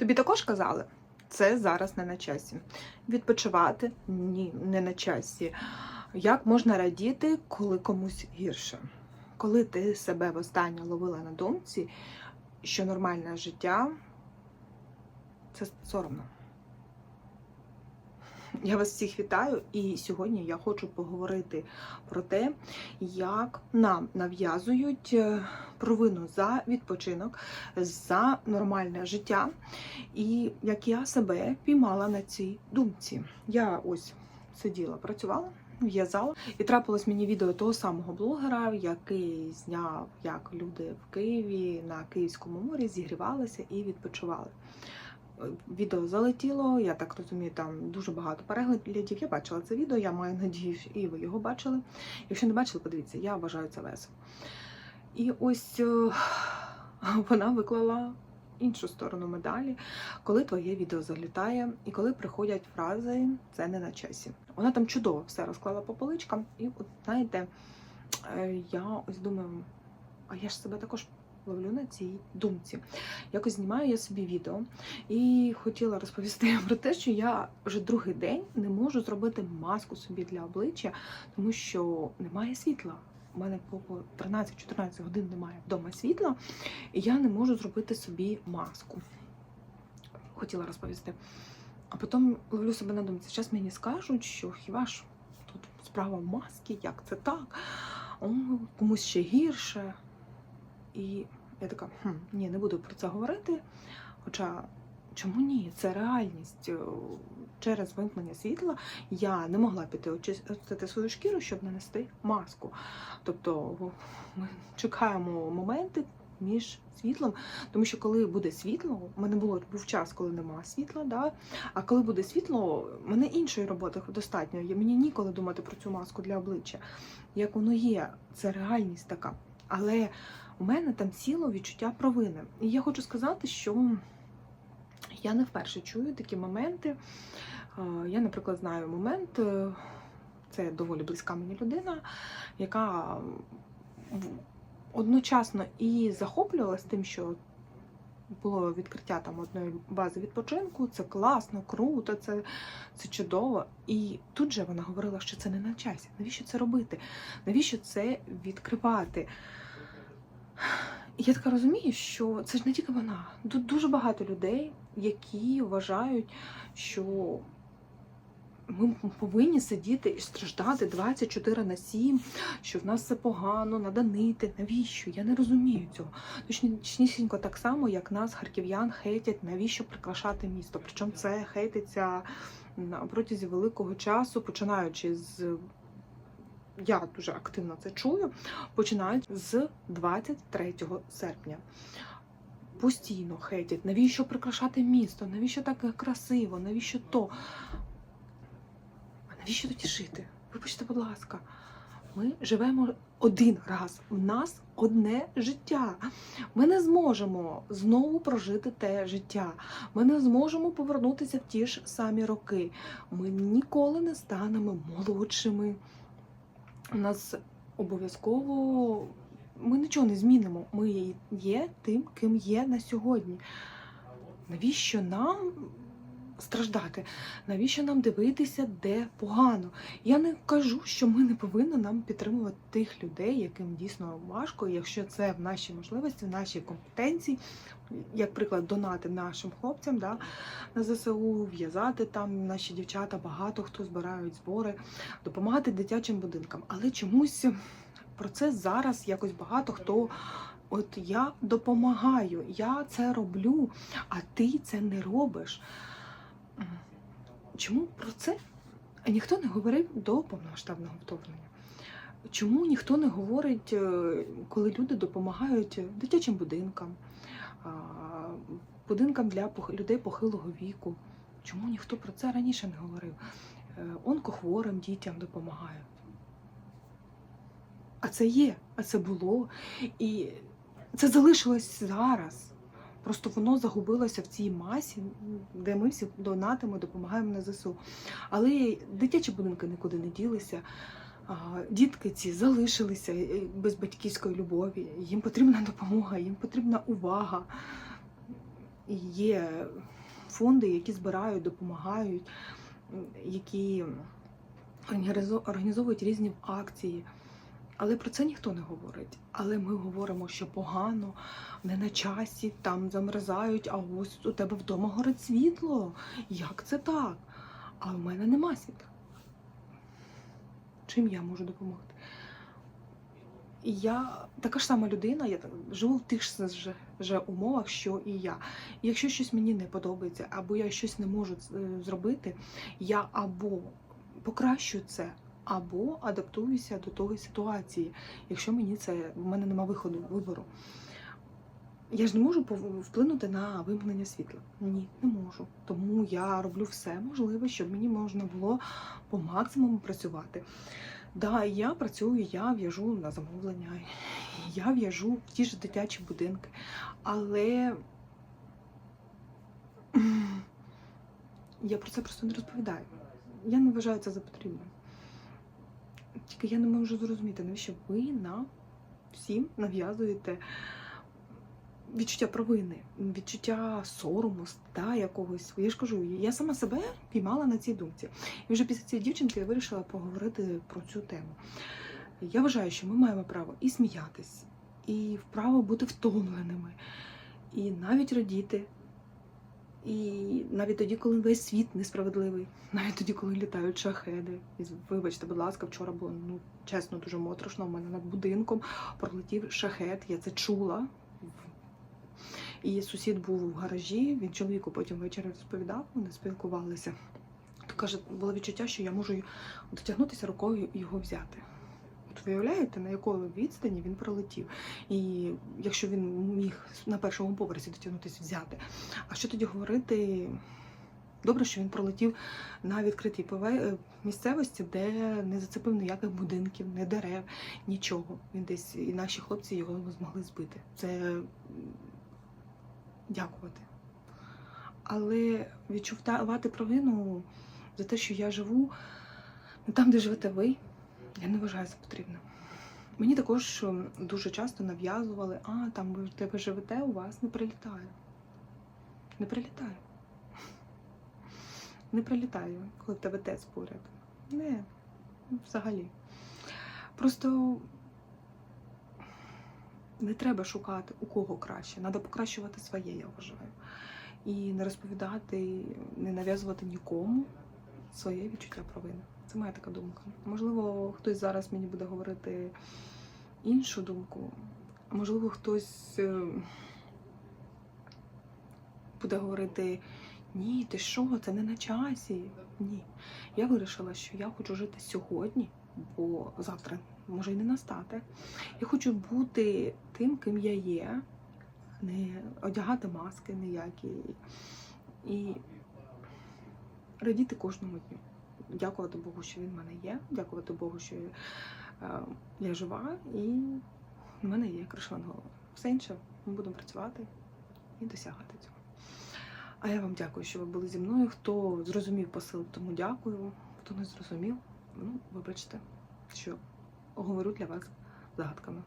Тобі також казали, це зараз не на часі. Відпочивати ні, не на часі. Як можна радіти, коли комусь гірше? Коли ти себе востаннє ловила на думці, що нормальне життя це соромно. Я вас всіх вітаю, і сьогодні я хочу поговорити про те, як нам нав'язують е, провину за відпочинок, за нормальне життя, і як я себе піймала на цій думці. Я ось сиділа, працювала. В'язала і трапилось мені відео того самого блогера, який зняв, як люди в Києві на Київському морі зігрівалися і відпочивали. Відео залетіло, я так розумію, там дуже багато переглядів. Я бачила це відео, я маю надію, і ви його бачили. Якщо не бачили, подивіться, я вважаю це весело. І ось е, вона виклала іншу сторону медалі, коли твоє відео залітає, і коли приходять фрази це не на часі. Вона там чудово все розклала по поличкам, і от знаєте, е, я ось думаю, а я ж себе також ловлю на цій думці. Якось знімаю я собі відео і хотіла розповісти про те, що я вже другий день не можу зробити маску собі для обличчя, тому що немає світла. У мене по 13-14 годин немає вдома світла, і я не можу зробити собі маску. Хотіла розповісти. А потім ловлю себе на думці. Зараз мені скажуть, що хіба ж тут справа в масці, як це так? О, комусь ще гірше. І я така, хм, ні, не буду про це говорити. Хоча чому ні? Це реальність. Е, Через вимкнення світла я не могла піти очистити свою шкіру, щоб нанести маску. Тобто ми чекаємо моменти між світлом, тому що коли буде світло, у мене було був час, коли нема світла, да? а коли буде світло, в мене іншої роботи достатньо. Мені ніколи думати про цю маску для обличчя. Як воно є, це реальність така. Але у мене там ціло відчуття провини. І я хочу сказати, що я не вперше чую такі моменти. Е, Я, наприклад, знаю момент, е, це доволі близька мені людина, яка одночасно і захоплювалась тим, що було відкриття там одної бази відпочинку, це класно, круто, це, це чудово. І тут же вона говорила, що це не на часі. Навіщо це робити? Навіщо це відкривати? Я така розумію, що це ж не тільки вона. Тут дуже багато людей, які вважають, що ми повинні сидіти і страждати 24 на 7, що в нас все погано, треба нити. Навіщо? Я не розумію цього. Точнісінько так само, як нас, харків'ян, хейтять, навіщо прикрашати місто. Причому це хейтиться протязі великого часу, починаючи з. Я дуже активно це чую, починають з 23 серпня. Постійно хейтять, навіщо прикрашати місто, навіщо так красиво, навіщо то. А навіщо тоді жити? Вибачте, будь ласка, ми живемо один раз. У нас одне життя. Ми не зможемо знову прожити те життя. Ми не зможемо повернутися в ті ж самі роки. Ми ніколи не станемо молодшими. У нас обов'язково ми нічого не змінимо. Ми є тим, ким є на сьогодні. Навіщо нам страждати? Навіщо нам дивитися, де погано? Я не кажу, що ми не повинні нам підтримувати тих людей, яким дійсно важко, якщо це в нашій можливості, в нашій компетенції, як приклад, донати нашим хлопцям да, на ЗСУ, в'язати там наші дівчата, багато хто збирають збори, допомагати дитячим будинкам. Але чомусь про це зараз якось багато хто. От я допомагаю, я це роблю, а ти це не робиш. Чому про це ніхто не говорив до повномасштабного вторгнення? Чому ніхто не говорить, е, коли люди допомагають дитячим будинкам, будинкам для людей похилого віку? Чому ніхто про це раніше не говорив? Е, Онкохворим дітям допомагають. А це є, а це було. І це залишилось зараз. Просто воно загубилося в цій масі, де ми всі донатимо, допомагаємо на ЗСУ. Але дитячі будинки нікуди не ділися. Дітки ці залишилися е, без батьківської любові. Їм потрібна допомога, їм потрібна увага. є фонди, які збирають, допомагають, які організо- організовують різні акції. Але про це ніхто не говорить. Але ми говоримо, що погано, не на часі, там замерзають, а ось у тебе вдома горить світло. Як це так? А в мене нема світла. Чим я можу допомогти? Я така ж сама людина, я живу в тих же, умовах, що і я. Якщо щось мені не подобається, або я щось не можу е, зробити, я або покращу це, або адаптуюся до тої ситуації, якщо мені це в мене нема виходу вибору. Я ж не можу вплинути на вимкнення світла. Ні, не можу. Тому я роблю все можливе, щоб мені можна було по максимуму працювати. Да, я працюю, я в'яжу на замовлення, я в'яжу в ті ж дитячі будинки, але я про це просто не розповідаю. Я не вважаю це за потрібне. Тільки я не можу зрозуміти, навіщо ви нам всім нав'язуєте відчуття провини, відчуття сорому, ста якогось. Я ж кажу, я сама себе піймала на цій думці. І вже після цієї дівчинки я вирішила поговорити про цю тему. Я вважаю, що ми маємо право і сміятись, і право бути втомленими, і навіть радіти. І навіть тоді, коли весь світ несправедливий, навіть тоді, коли літають шахеди. І вибачте, будь ласка, вчора було ну чесно дуже моторошно. У мене над будинком пролетів шахет, я це чула. І сусід був в гаражі, він чоловіку потім ввечері розповідав, вони спілкувалися. То каже, було відчуття, що я можу дотягнутися рукою і його взяти. От виявляєте, на якої відстані він пролетів. І якщо він міг на першому поверсі дотягнутися взяти. А що тоді говорити? Добре, що він пролетів на відкритій пове- місцевості, де не зацепив ніяких будинків, не дерев, нічого. Він десь і наші хлопці його змогли збити. Це дякувати. Але відчувати провину за те, що я живу там, де живете ви, я не вважаю за потрібне. Мені також дуже часто нав'язували, а там ви в тебе живете, у вас не прилітає. Не прилітає. Не прилітає, коли в тебе ТЕЦ поряд. Не, взагалі. Просто не треба шукати у кого краще. Треба покращувати своє, я вважаю. І не розповідати, не нав'язувати нікому своє відчуття провини. Це моя така думка. Можливо, хтось зараз мені буде говорити іншу думку. Можливо, хтось е, буде говорити: ні, ти що, це не на часі. Ні. Я вирішила, що я хочу жити сьогодні, бо завтра може й не настати. Я хочу бути тим, ким я є, не одягати маски ніякі і радіти кожному дню. Дякувати Богу, що він в мене є. Дякувати Богу, що е, я жива і в мене є криша над головою. Все інше ми будемо працювати і досягати цього. А я вам дякую, що ви були зі мною. Хто зрозумів посил, тому дякую. Хто не зрозумів, ну, вибачте, що говорю для вас загадками.